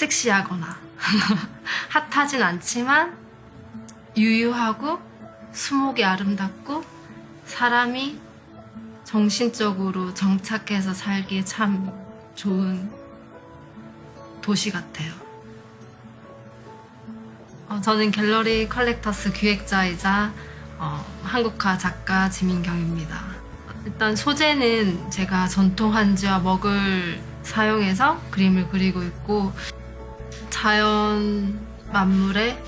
섹시하거나 핫하진 않지만 유유하고 수목이 아름답고 사람이 정신적으로 정착해서 살기에 참 좋은 도시 같아요. 어, 저는 갤러리 컬렉터스 기획자이자 어, 한국화 작가 지민경입니다. 일단 소재는 제가 전통 한지와 먹을 사용해서 그림을 그리고 있고 자연 만물에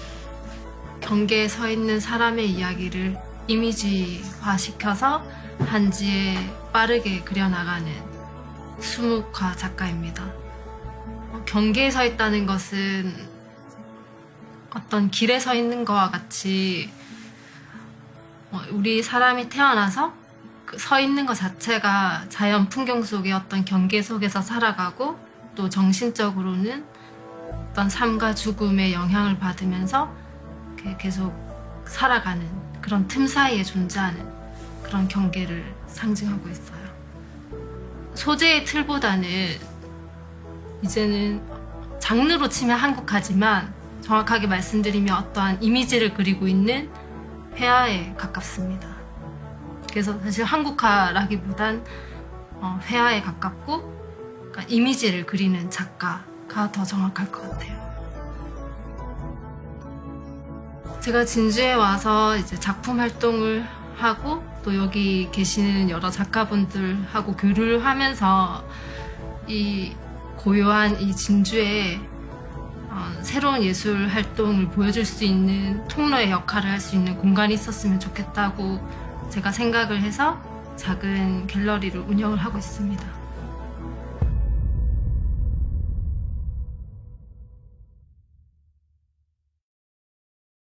경계에 서 있는 사람의 이야기를 이미지화 시켜서 한지에 빠르게 그려나가는 수묵화 작가입니다. 어, 경계에 서 있다는 것은 어떤 길에 서 있는 것과 같이 어, 우리 사람이 태어나서 그서 있는 것 자체가 자연 풍경 속의 어떤 경계 속에서 살아가고 또 정신적으로는 어떤 삶과 죽음의 영향을 받으면서 계속 살아가는 그런 틈 사이에 존재하는 그런 경계를 상징하고 있어요. 소재의 틀보다는 이제는 장르로 치면 한국화지만 정확하게 말씀드리면 어떠한 이미지를 그리고 있는 회화에 가깝습니다. 그래서 사실 한국화라기보단 어, 회화에 가깝고 그러니까 이미지를 그리는 작가 가 더 정확할 것 같아요. 제가 진주에 와서 이제 작품 활동을 하고 또 여기 계시는 여러 작가분들하고 교류를 하면서 이 고요한 이 진주에 어, 새로운 예술 활동을 보여줄 수 있는 통로의 역할을 할 수 있는 공간이 있었으면 좋겠다고 제가 생각을 해서 작은 갤러리를 운영을 하고 있습니다.